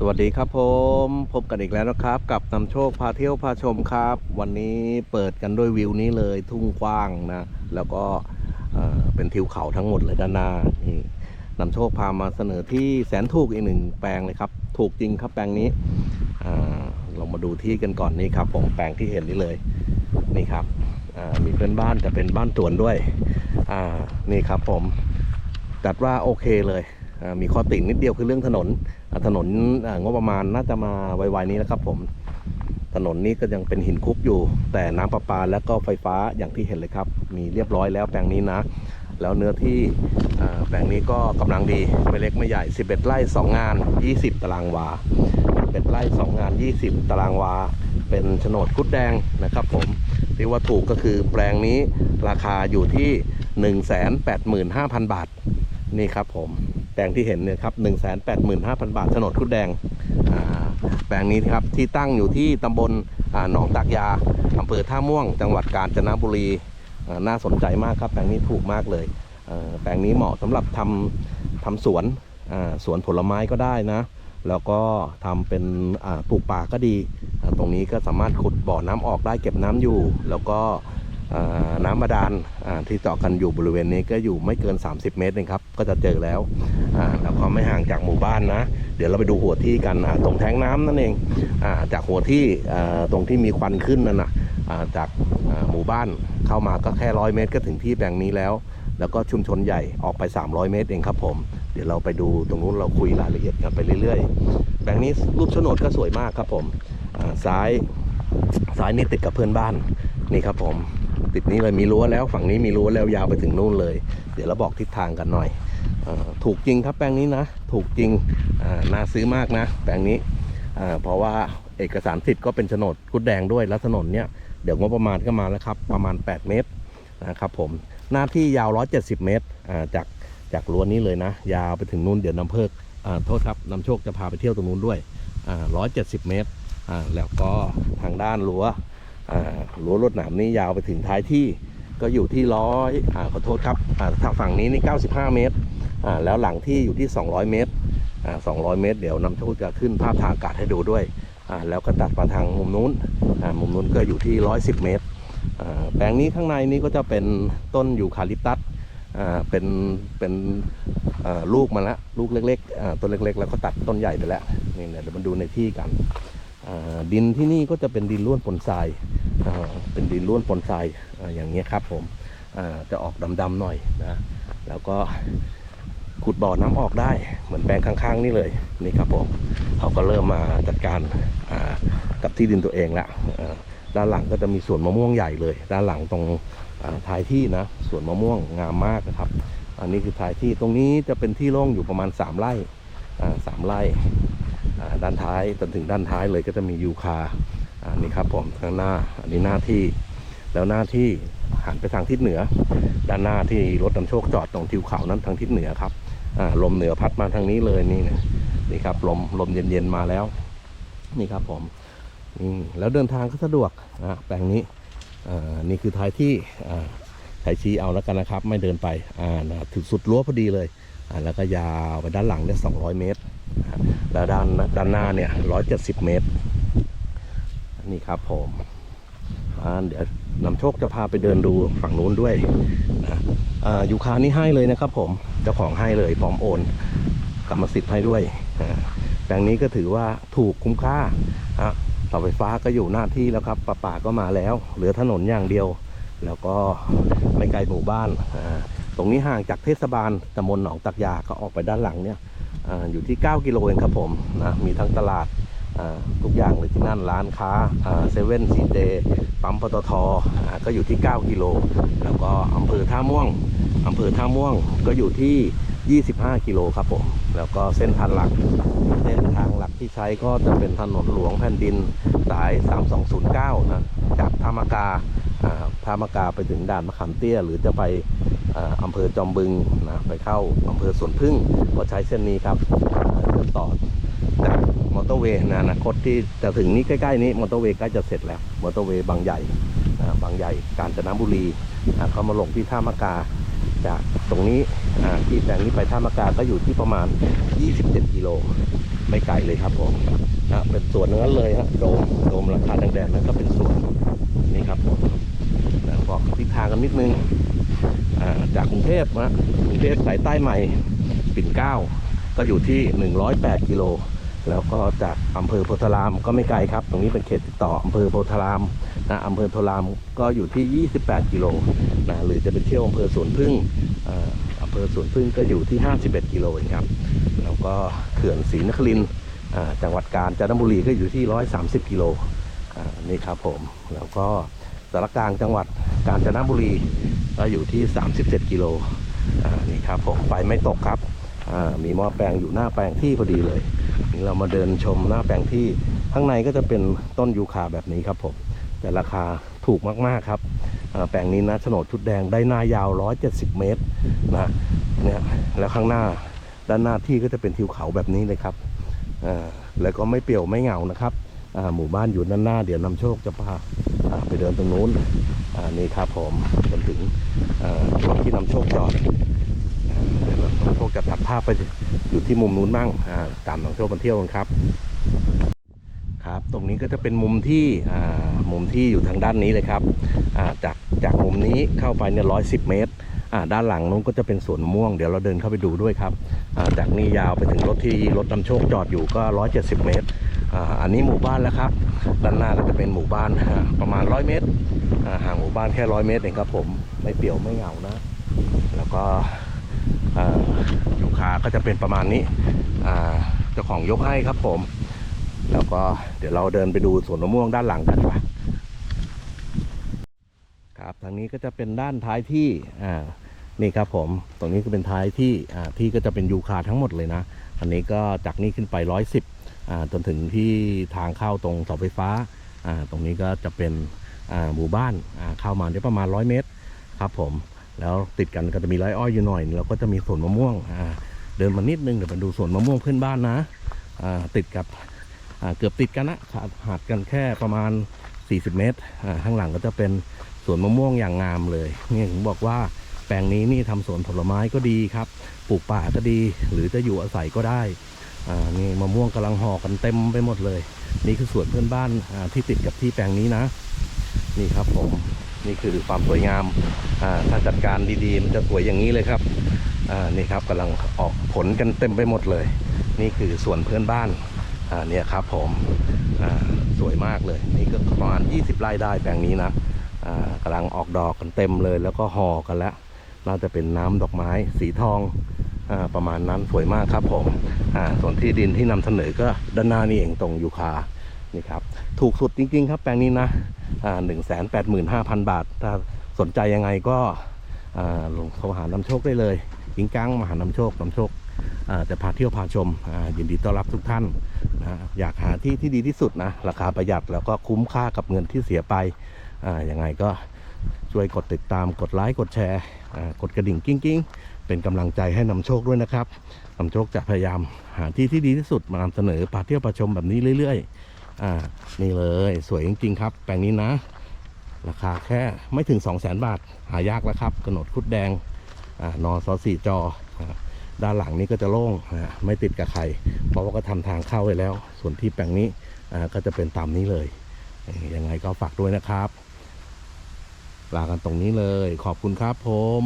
สวัสดีครับผมพบกันอีกแล้วนะครับ กับนำโชคพาเที่ยวพาชมครับ วันนี้เปิดกันด้วยวิวนี้เลยทุ่งกว้างนะ แล้วก็เป็นทิวเขาทั้งหมดเลยด้านหน้านี่นำโชคพามาเสนอที่แสนถูกอีกหนึ่งแปลงเลยครับ ถูกจริงครับแปลงนี้อ่าเรามาดูที่กันก่อนนี่ครับผมแปลงที่เห็นนี่เลยนี่ครับมีเพื่อนบ้านจะเป็นบ้านสวนด้วยนี่ครับผมจัดว่าโอเคเลย มีข้อตินิดเดียวคือเรื่องถนน ถนนงบประมาณน่าจะมาไวๆนี้นะครับผม ถนนนี้ก็ยังเป็นหินคุกอยู่ แต่น้ำประปาและก็ไฟฟ้าอย่างที่เห็นเลยครับ มีเรียบร้อยแล้วแปลงนี้นะ แล้วเนื้อที่แปลงนี้ก็กำลังดีไม่เล็กไม่ใหญ่ 11 ไร่ 2 งาน 20 ตารางวา11ไร่2 งาน 20 ตารางวา เป็นโฉนดกุดแดงนะครับผมเรียกว่าถูกก็คือแปลงนี้ราคาอยู่ที่ 185,000 บาท นี่ครับผม ปลงที่เห็นเนี่ยครับ1 8 5 0 0 0บาทโฉนดคุดแดงแปลงนี้ครับที่ตั้งอยู่ที่ตำบลหนองตากยาอำเภอท่าม่วง จังหวัดกาญจนบุรีน่าสนใจมากครับ แปลงนี้ถูกมากเลยแปลงนี้เหมาะสำหรับทำทำสวนสวนผลไม้ก็ได้นะ แล้วก็ทำเป็นปลูกป่าก็ดี ตรงนี้ก็สามารถขุดบ่อน้ำออกได้เก็บน้ำอยู่ แล้วก็ น้ำบาดาลที่เจาะกันอยู่บริเวณนี้ก็อยู่ไม่เกิน 30 เมตรเองครับ ก็จะเจอแล้วแล้วก็ไม่ห่างจากหมู่บ้านนะ เดี๋ยวเราไปดูหัวที่กันตรงแท้งน้ำนั่นเองอาจากหัวที่ตรงที่มีควันขึ้นนั่นนะจากหมู่บ้านเข้ามาก็แค่ร้อยเมตรก็ถึงที่แปลงนี้แล้ว แล้วก็ชุมชนใหญ่ออกไป 300 เมตรเองครับผม เดี๋ยวเราไปดูตรงนู้นเราคุยรายละเอียดกันไปเรื่อยๆแปลงนี้รูปโฉนดก็สวยมากครับผมซ้ายซ้ายนี่ติดกับเพื่อนบ้านนี่ครับผม ติดนี้เลยมีรั้วแล้วฝั่งนี้มีรั้วแล้วยาวไปถึงนู่นเลย เดี๋ยวเราบอกทิศทางกันหน่อยอถูกจริงครับแปลงนี้นะ ถูกจริงน่าซื้อมากนะ แปลงนี้เพราะว่าเอกสารสิทธิ์ก็เป็นโฉนดกุดแดงด้วยแล้วถนนเนี่ยเดี๋ยวงบประมาณก็มาแล้วครับ ประมาณ 8 เมตรนะครับผมหน้าที่ยาว 170 เมตรจากจากรั้วนี้เลยนะ ยาวไปถึงนู่นเดี๋ยวนำเพิกโทษครับนำโชคจะพาไปเที่ยวตรงนู้นด้วยอ่า170 เมตร แล้วก็ทางด้านรั้ว รั้วรวดหนามนี่ยาวไปถึงท้ายที่ก็อยู่ที่ร้อยอ่าขอโทษครับอ่าทางฝั่งนี้นี่95 เมตรอ่าแล้วหลังที่อยู่ที่ 200 เมตรอ่า200 เมตร เดี๋ยวนำโชคจะขึ้นภาพทางอากาศให้ดูด้วยอ่าแล้วก็ตัดมาทางมุมนู้นอ่ามุมนู้นก็อยู่ที่ 110 เมตรอ่าแปลงนี้ข้างในนี้ก็จะเป็นต้นยูคาลิปตัสอ่าเป็นเป็นอ่าลูกมาแล้วลูกเล็กๆอ่าต้นเล็กๆ แล้วก็ตัดต้นใหญ่ไปแล้วนี่เดี๋ยวมาดูในที่กันอ่าดินที่นี่ก็จะเป็นดินล้วนปนทราย เป็นดินล้วนปนทรายออย่างเงี้ยครับผมจะออกดำๆหน่อยนะแล้วก็ขุดบ่อน้ำออกได้เหมือนแปลงข้างๆนี่เลยนี่ครับผมเขาก็เริ่มมาจัดการกับที่ดินตัวเองละด้านหลังก็จะมีสวนมะม่วงใหญ่เลย ด้านหลังตรงท้ายที่นะสวนมะม่วงงามมากนะครับ อันนี้คือท้ายที่ตรงนี้จะเป็นที่โล่งอยู่ประมาณ 3ไร่สามไร่ด้านท้ายจนถึงด้านท้ายเลยก็จะมียูคา อันนี้ครับผมข้างหน้าอันนี้หน้าที่แล้วหน้าที่หันไปทางทิศเหนือ ด้านหน้าที่รถนำโชคจอดตรงทิวเขานั้นทางทิศเหนือครับลมเหนือพัดมาทางนี้เลยนี่นะนี่ครับลมลมเย็นๆมาแล้ว นี่ครับผมนี่แล้วเดินทางก็สะดวกนะแปลงนี้นี่คือท้ายที่อ่าใช้ชี้เอาแล้วกันนะครับ ไม่เดินไปนะถึงสุดรั้วพอดีเลยแล้วก็ยาวไปด้านหลังเนี่ย200เมตร แล้วด้านด้านหน้าเนี่ย170 เมตร นี่ครับผมเดี๋ยวนำโชคจะพาไปเดินดูฝั่งนู้นด้วยนะอ่ายูคานี่ให้เลยนะครับ ผมเจ้าของให้เลยพร้อมโอนกรรมสิทธิ์ให้ด้วยอ่าแปลงนี้ก็ถือว่าถูกคุ้มค่าฮะเสาไฟฟ้าก็อยู่หน้าที่แล้วครับประปาก็มาแล้ว เหลือถนนอย่างเดียว แล้วก็ไม่ไกลหมู่บ้านตรงนี้ห่างจากเทศบาลตำบลหนองตักยาก็ออกไปด้านหลังเนี่ยออยู่ที่ 9 กิโลเองครับผมนะมีทั้งตลาด ทุกอย่างเลยที่นั่นร้านค้าเซเว่นซีเจปั๊มปตทก็อยู่ที่ 9 กิโล แล้วก็อำเภอท่าม่วงอำเภอท่าม่วงก็อยู่ที่ 25 กิโลครับผม แล้วก็เส้นทางหลัก เส้นทางหลักที่ใช้ก็จะเป็นถนนหลวงแผ่นดินสาย 3209 นะ จากท่ามกาอ่ามกาไปถึงด่านมะขามเตี้ย หรือจะไปอำเภอจอมบึงนะ ไปเข้าอำเภอสวนพึ่งก็ใช้เส้นนี้ครับอ่าเดินต่อ จากมอ เตอร์เวย์ในอนาคตที่จะถึงนี้ใกล้ๆนี้มอเตอร์เวย์ใกล้จะเสร็จแล้วมอเตอร์เวย์บางใหญ่บางใหญ่กาญจนบุรีเขามาลงที่ท่ามะกาจากตรงนี้ที่แปลงนี้ไปท่ามะกาก็อยู่ที่ประมาณ 27 กิโลไม่ไกลเลยครับผมนะเป็นสวนนั้นเลยฮะโดมโดมราคาแดงๆแล้วก็เป็นสวนนี่ครับผมนะบอกทิศทางกันนิดนึงจากกรุงเทพนะกรุงเทพสายใต้ใหม่ปิ่นเก้าก็อยู่ที่ 108 กิโล แล้วก็จากอำเภอโพธารามก็ไม่ไกลครับ ตรงนี้เป็นเขตติดต่ออำเภอโพธารามนะอำเภอโพธารามก็อยู่ที่ 28 กิโลนะหรือจะไปเที่ยวอำเภอสวนพึ่งอ่าอำเภอสวนพึ่งก็อยู่ที่ 51 กิโลเองครับ แล้วก็เขื่อนศรีนครินจังหวัดกาญจนบุรีก็อยู่ที่ 130 กิโลนี่ครับผม แล้วก็สารกลางจังหวัดกาญจนบุรีก็อยู่ที่ 37 กิโลนี่ครับผมไฟไม่ตกครับมีหม้อแปลงอยู่หน้าแปลงที่พอดีเลย นี่เรามาเดินชมหน้าแปลงที่ข้างในก็จะเป็นต้นยูคาแบบนี้ครับผมแต่ราคาถูกมากๆครับแปลงนี้นะโฉนดชุดแดงได้หน้ายาว 170 เมตรนะเนี่ยแล้วข้างหน้าด้านหน้าที่ก็จะเป็นทิวเขาแบบนี้เลยครับแล้วก็ไม่เปี่ยวไม่เหงานะครับหมู่บ้านอยู่ด้านหน้า เดี๋ยวนำโชคจะพาไปเดินตรงนู้นนี่ครับผมจนถึงที่นำโชคจอดเดี๋ยวนำโชคจะตัดภาพไป อยู่ที่มุมนู้นบ้างอ่าตามนำโชคมาเที่ยวกันครับ ครับ ตรงนี้ก็จะเป็นมุมที่มุมที่อยู่ทางด้านนี้เลยครับจากจากมุมนี้เข้าไปเนี่ยร้อยสิบเมตรด้านหลังนู้นก็จะเป็นสวนมะม่วงเดี๋ยวเราเดินเข้าไปดูด้วยครับจากนี้ยาวไปถึงรถที่รถนำโชคจอดอยู่ก็ร้อยเจ็ดสิบเมตรอันนี้หมู่บ้านแล้วครับ ด้านหน้าก็จะเป็นหมู่บ้านประมาณร้อยเมตรห่างหมู่บ้านแค่ร้อยเมตรเองครับผมไม่เปี่ยวไม่เหงานะ แล้วก็ ก็จะเป็นประมาณนี้เจ้าของยกให้ครับผม แล้วก็เดี๋ยวเราเดินไปดูสวนมะม่วงด้านหลังกันครับครับทางนี้ก็จะเป็นด้านท้ายที่อ่านี่ครับผมตรงนี้ก็เป็นท้ายที่อ่าที่ก็จะเป็นยูคาทั้งหมดเลยนะอันนี้ก็จากนี้ขึ้นไปร้อยสิบอ่าจนถึงที่ทางเข้าตรงเสาไฟฟ้าอ่าตรงนี้ก็จะเป็นอ่าหมู่บ้านอ่าเข้ามาได้ประมาณร้อยเมตรครับผมแล้วติดกันก็จะมีไร่อ้อยอยู่หน่อย แล้วก็จะมีสวนมะม่วงอ่า เดินมานิดนึงเดี๋ยวมาดูสวนมะม่วงเพื่อนบ้านนะอ่าติดกับอ่าเกือบติดกันนะขาดหาดกันแค่ประมาณ 40 เมตรอ่าข้างหลังก็จะเป็นสวนมะม่วงอย่างงามเลยนี่ผมบอกว่าแปลงนี้นี่ทำสวนผลไม้ก็ดีครับ ปลูกป่าก็ดี หรือจะอยู่อาศัยก็ได้อ่านี่มะม่วงกำลังห่อกันเต็มไปหมดเลย นี่คือสวนเพื่อนบ้านอ่าที่ติดกับที่แปลงนี้นะ นี่ครับผมนี่คือความสวยงามอ่าถ้าจัดการดีๆมันจะสวยอย่างนี้เลยครับ อ่านี่ครับกำลังออกผลกันเต็มไปหมดเลย นี่คือสวนเพื่อนบ้านอ่าเนี่ยครับผมอ่าสวยมากเลย นี่ก็ประมาณ 20ไร่ได้แปลงนี้นะอ่ากำลังออกดอกกันเต็มเลย แล้วก็ห่อกันแล้วน่าจะเป็นน้ำดอกไม้สีทองอาประมาณนั้นสวยมากครับผมอ่าส่วนที่ดินที่นำเสนอก็ด้านหน้านี่เองตรงยูคานี่ครับถูกสุดจริงๆครับแปลงนี้นะหนึ่งแสนแปดหมื่นห้าพันบาทถ้าสนใจยังไงก็อ่าลงโทรหานำโชคได้เลย กิงกังมหานำโชคนำโชคจะพาเที่ยวพาชมยินดีต้อนรับทุกท่านนะอยากหาที่ที่ดีที่สุดนะราคาประหยัดแล้วก็คุ้มค่ากับเงินที่เสียไปอ่ายังไงก็ช่วยกดติดตามกดไลค์กดแชร์กดกระดิ่งกิ้งกิ้งเป็นกำลังใจให้นำโชคด้วยนะครับนำโชคจะพยายามหาที่ที่ดีที่สุดมานำเสนอพาเที่ยวพาชมแบบนี้เรื่อยๆอ่านี่เลยสวยจริงๆครับ แปลงนี้นะ ราคาแค่ไม่ถึง 2 0 0 0 0 0 บาท หายากแล้วครับกระหนดคุดแดง นอซอสี่จอ ด้านหลังนี้ก็จะโล่งไม่ติดกับใคร เพราะว่าก็ทำทางเข้าไว้แล้ว ส่วนที่แปลงนี้ก็จะเป็นตามนี้เลย ยังไงก็ฝากด้วยนะครับ ลากันตรงนี้เลย ขอบคุณครับผม